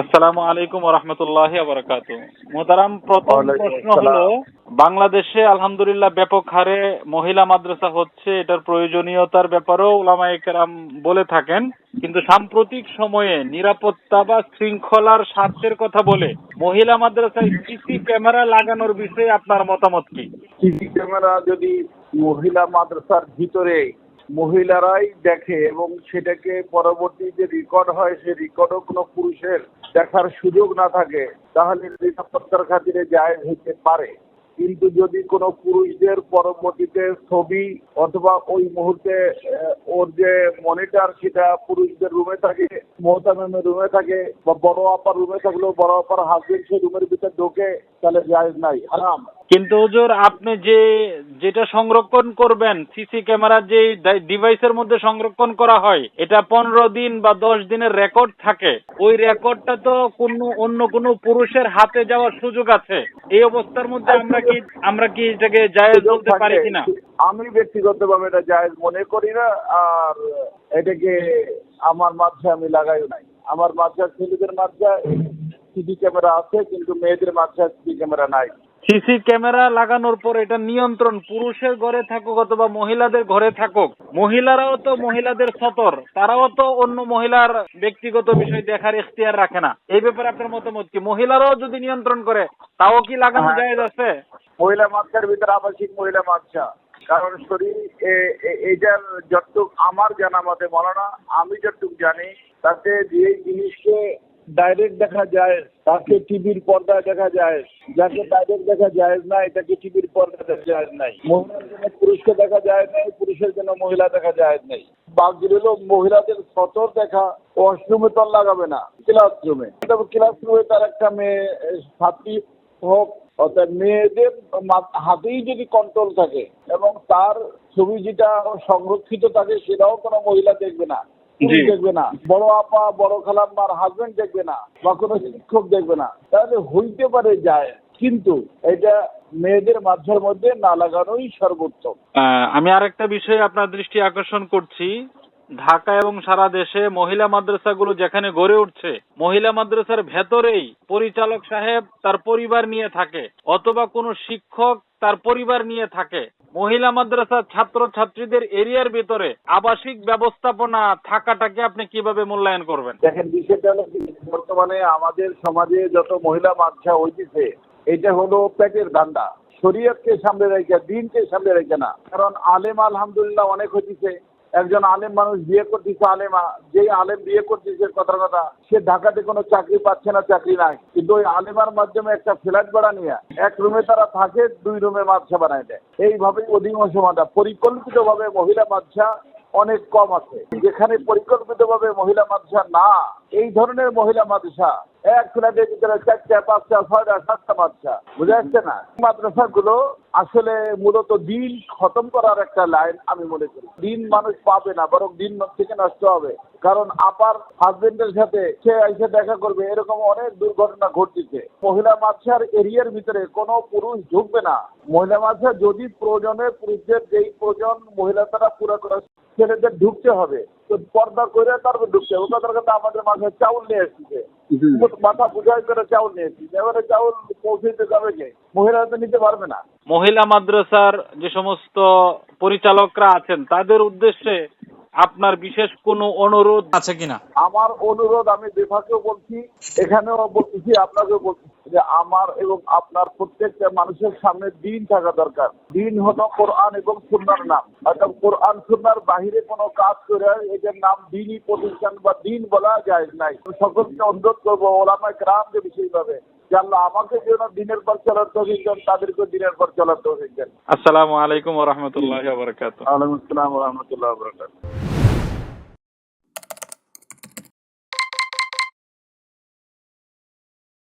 আসসালামু আলাইকুম রহমতুল্লাহ মোহতারাম প্রথম প্রশ্ন হলো বাংলাদেশে আলহামদুলিল্লাহ ব্যাপক হারে মহিলা মাদ্রাসা হচ্ছে এটার প্রয়োজনীয়তার ব্যাপারেও বলে থাকেন। কিন্তু সাম্প্রতিক সময়ে নিরাপত্তা বা শৃঙ্খলার স্বার্থের কথা বলে মহিলা মাদ্রাসায় সিসি ক্যামেরা লাগানোর বিষয়ে আপনার মতামত কি? সিসি ক্যামেরা যদি মহিলা মাদ্রাসার ভিতরে মহিলারাই দেখে এবং সেটাকে পরবর্তী যে রেকর্ড হয়, সে রেকর্ডও কোনো পুরুষের দেখার সুযোগ না থাকে, তাহলে নিরাপত্তার খাতিরে জায়েজ হতে পারে। কিন্তু যদি কোনো পুরুষদের পরবর্তীতে ছবি অথবা ওই মুহূর্তে ওর যে মনিটর সেটা পুরুষদের রুমে থাকে মোহতামেমের রুমে থাকে বা বড় আপার রুমে থাকলেও বড় আপার হাজবেন্ড সেই রুমের ভিতরে ঢোকে, তাহলে জায়েজ নাই। হারাম। কিন্তু হুজুর আপনি যে যেটা সংরক্ষণ করবেন সিসি ক্যামেরা যে ডিভাইসের মধ্যে সংরক্ষণ করা হয় এটা পনেরো দিন বা দশ দিনের রেকর্ড থাকে। ওই রেকর্ডটা তো কোন অন্য কোনো পুরুষের হাতে যাওয়ার সুযোগ আছে। এই অবস্থার মধ্যে আমরা কি আমরা কি এটাকে জায়েজ বলতে পারি কিনা? আমি ব্যক্তিগতভাবে এটা জায়েজ মনে করি না আর এটাকে আমার মাঝে আমি লাগাইও নাই। আমার মাঝে ছেলেদের মাঝে সিসি ক্যামেরা আছে কিন্তু মেয়েদের মাঝে সিসি ক্যামেরা নাই। সিসি ক্যামেরা লাগানোর পর এটা নিয়ন্ত্রণ পুরুষের ঘরে থাকুক অথবা মহিলাদের ঘরে থাকুক। মহিলারাও তো মহিলাদের সতর তারাও তো অন্য মহিলার ব্যক্তিগত বিষয় দেখার এখতিয়ার রাখে না। এই ব্যাপারে আপনার মতামত কি? মহিলারাও যদি নিয়ন্ত্রণ করে তাও কি লাগানো যায় জায়েজ আছে? মহিলা মাছার ভিতরে আবাসিক মহিলা মাছা কারণ শরীর এ- এ- এইটার যতটুক আমার জানা মতে বলো না আমি যতটুক জানি তাতে যে জিনিসকে ডাইরেক্ট দেখা যায়, তাকে টিভির পর্দায় দেখা যায়, যাকে ডাইরেক্ট দেখা যায় না, এটাকে টিভির পর্দায় দেখা যায় নাই। মহিলার জন্য পুরুষকে দেখা যায় নাই, পুরুষের জন্য মহিলা দেখা যায় নাই। বাকি মহিলাদের সতর দেখা ওয়াশরুমে তো লাগাবে না ক্লাসরুমে ক্লাসরুমে তার একটা মেয়ে ছাত্রী হোক, অর্থাৎ মেয়েদের হাতেই যদি কন্ট্রোল থাকে, এবং তার ছবি যেটা সংরক্ষিত থাকে, সেটাও কোনো মহিলা দেখবে না। দেখবে না বড় আপা বড় খালাম্মার হাজবেন্ড দেখবে না বা কোনো শিক্ষক দেখবে না। তাহলে হইতে পারে যায় কিন্তু এটা মেয়েদের মাঝের মধ্যে না লাগানোই সর্বোত্তম। আমি আরেকটা বিষয়ে আপনার দৃষ্টি আকর্ষণ করছি। ঢাকা এবং সারা দেশে মহিলা মাদ্রাসাগুলো যেখানে গড়ে উঠছে, মহিলা মাদ্রাসার ভেতরেই পরিচালক সাহেব তার পরিবার নিয়ে থাকে অথবা কোনো শিক্ষক তার পরিবার নিয়ে থাকে। মহিলা মাদ্রাসার ছাত্র ছাত্রীদের এরিয়ার ভিতরে আবাসিক ব্যবস্থাপনা থাকাটাকে আপনি কীভাবে মূল্যায়ন করবেন? দেখেন, বিষয়টা বর্তমানে আমাদের সমাজে যত মহিলা মাদ্রাসা হইতেছে, এটা হলো পেটের ধান্দা শরীয়তকে সামনে রেখে, দিনকে সামনে রেখে না। কারণ আলেম আলহামদুলিল্লাহ অনেক হইতেছে একজন আলেম মানুষ বিয়ে করতেছে, আলেমা যেই আলেম বিয়ে করতেছে কথার কথা সে ঢাকাতে কোনো চাকরি পাচ্ছে না, চাকরি নাই। কিন্তু ওই আলেমার মাধ্যমে একটা ফ্ল্যাট ভাড়া নিয়ে এক রুমে তারা থাকে, দুই রুমে মাদ্রাসা বানায় দেয়। এইভাবেই অধিকাংশ মাদ্রা পরিকল্পিতভাবে মহিলা মাদ্রাসা অনেক কম আছে। যেখানে পরিকল্পিতভাবে মহিলা মাদ্রাসা না, এই ধরনের মহিলা মাদ্রাসা, এক ফ্ল্যাটের ভিতরে চারটা, পাঁচটা, ছয়টা, সাতটা মাদ্রাসা, বুঝে আসছে না? মাদ্রাসা গুলো আসলে মূলত দিন খতম করার একটা লাইন আমি মনে করি। দিন মানুষ পাবে না, বরং দিন থেকে নষ্ট হবে। কারণ আপার হাজবেন্ডের সাথে সে এসে দেখা করবে, এরকম অনেক দুর্ঘটনা ঘটতেছে। মহিলা মাছার এরিয়ার ভিতরে কোনো পুরুষ ঢুকবে না। মহিলা মাছা যদি প্রয়োজনে পুরুষদের যেই প্রয়োজন, মহিলা তারা পুরো করে ছেলেদের ঢুকতে হবে। তো পর্দা করে তারপর ঢুকতে হবে। কথার কথা আমাদের মাঝে চাউল নিয়ে এসেছে। মাথা বুঝাই করে চাউল নিয়ে এসেছে। এবারে চাউল পৌঁছে যাবে কে? মহিলারা তো নিতে পারবে না। মহিলা মাদ্রাসার যে সমস্ত পরিচালকরা আছেন তাদের উদ্দেশ্যে আপনার বিশেষ কোনো অনুরোধ আছে কিনা? আমার অনুরোধ আমি বিভাগেও বলছি এখানেও বলতেছি আপনাকেও বলছি। যে আমার এবং আপনার প্রত্যেকটা মানুষের সামনে দিন থাকা দরকার। দিন হলো কোরআন এবং সুন্নার নাম। অর্থাৎ কোরআন সুন্নার বাহিরে কোনো কাজ করে এটার নাম দিনই প্রতিষ্ঠান বা দিন বলা যায় নাই। সকলকে অনুরোধ করব ওলামা গ্রামকে বিশেষভাবে যে আল্লাহ আমাকে যেন দিনের পর চলার তৌফিক দেন তাদেরকে দিনের পর চলার তৌফিক দেন। আসসালামু আলাইকুম ওয়া রাহমাতুল্লাহি ওয়া বারাকাতুহু। আলহামদুলিল্লাহ রহমতুল্লাহ বরকাত